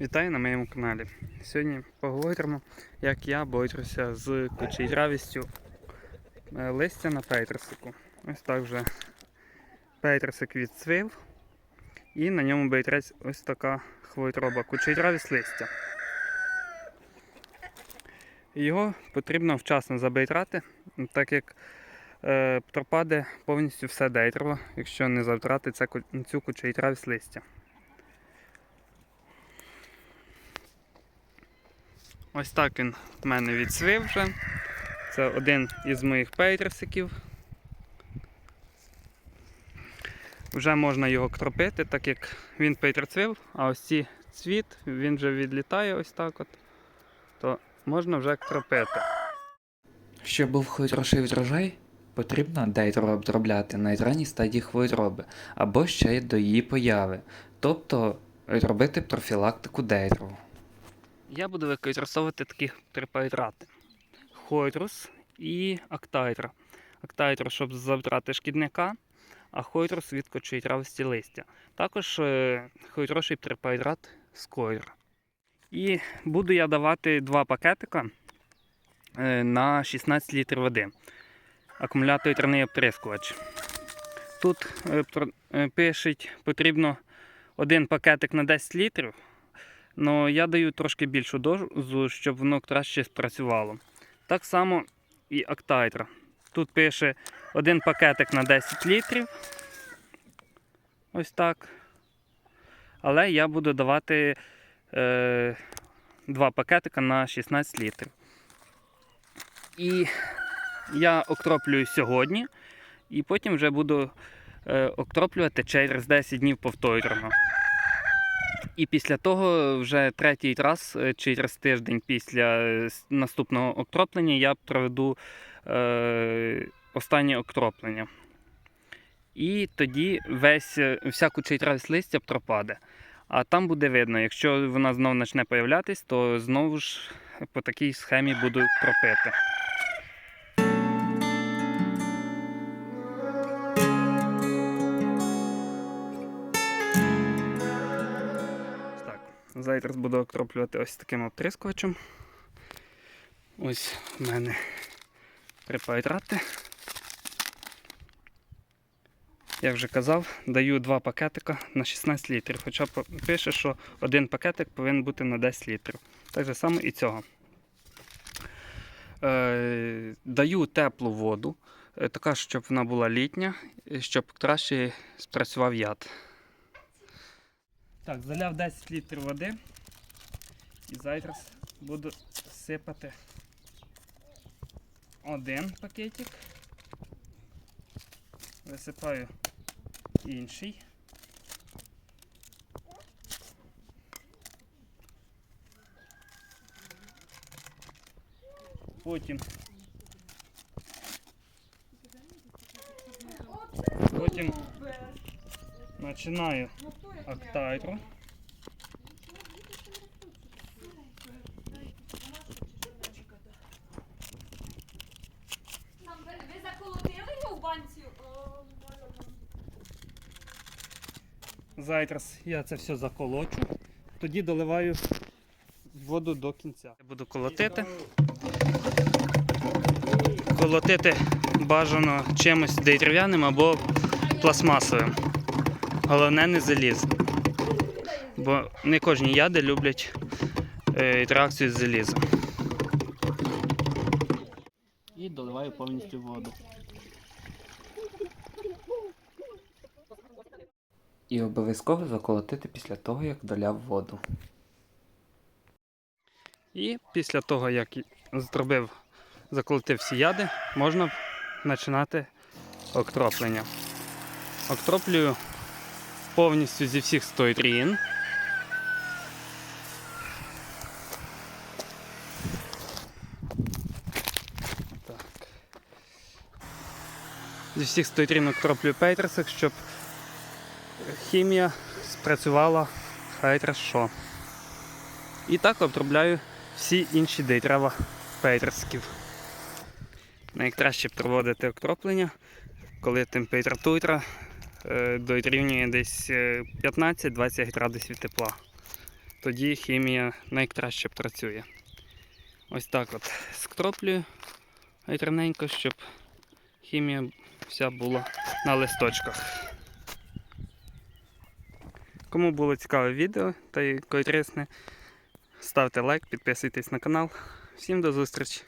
Вітаю на моєму каналі. Сьогодні поговоримо, як я борюся з кучерявістю е, листя на пейтрсику. Ось так вже пейтрсик відцвів і на ньому бейтрець ось така хвороба кучерявість листя. Його потрібно вчасно забейтрати, так як е, пропаде повністю все дейтрово, якщо не ку- цю кучерявість листя. Ось так він в мене відсвив вже. Це один із моїх пейтерсиків. Вже можна його кропити, так як він пейтерцвив, а ось ці цвіт, він вже відлітає ось так от, то можна вже кропити. Щоб був хороший врожай, потрібно дейтру обробляти на ранній стадії хвороби або ще й до її появи, тобто робити профілактику дейтру. Я буду використовувати такі трипайдрати. Хойтрус і актайтра. Актайтра, щоб забрати шкідника, а хойтрус від кочейтравості листя. Також е, хойтроший трипайдрат з койра. І буду я давати два пакетика е, на 16 літрів води. Акумулятор вітряний оприскувач. Тут е, пишуть, потрібно один пакетик на 10 літрів. Ну, я даю трошки більшу дозу, щоб воно краще спрацювало. Так само і Актайтра. Тут пише один пакетик на 10 літрів. Ось так. Але я буду давати е, два пакетика на 16 літрів. І я окроплюю сьогодні, і потім вже буду е, окроплювати через 10 днів повторно. І після того, вже третій раз, е, через тиждень після е, наступного окроплення, я проведу е, останнє окроплення. І тоді весь, е, вся кучерявість листя пропаде. А там буде видно, якщо вона знову почне появлятись, то знову ж по такій схемі буду кропити. Зараз буду окроплювати ось таким обтрискувачем. Ось в мене припайдрати. Як вже казав, даю два пакетика на 16 літрів. Хоча пише, що один пакетик повинен бути на 10 літрів. Так же само і цього. Е, даю теплу воду, е, така, щоб вона була літня, щоб краще спрацював яд. Так, заляв 10 літрів води. І зараз буду сипати один пакетик. Висипаю інший. Потім. Потім починаю актайру. Там ви, заколотили його в банці? Зараз я це все заколочу, тоді доливаю воду до кінця. Я буду колотити. Колотити бажано чимось дерев'яним або пластмасовим. Головне не заліз. Бо не кожні яди люблять е, інтеракцію з залізом. І доливаю повністю воду. І обов'язково заколотити після того, як доляв воду. І після того, як зробив, заколотив всі яди, можна починати окроплення. Окроплюю повністю зі всіх сторін. Так. Зі всіх сторін окроплюю пейтерсик, щоб хімія спрацювала хай що. І так обробляю всі інші дерева пейтерськів. Найкраще проводити окроплення, коли температура дорівнює десь е, 15-20 градусів тепла. тоді хімія найкраще працює. Ось так от скроплюю рівненько, щоб хімія вся була на листочках. Кому було цікаве відео та корисне, ставте лайк, підписуйтесь на канал. Всім до зустрічі!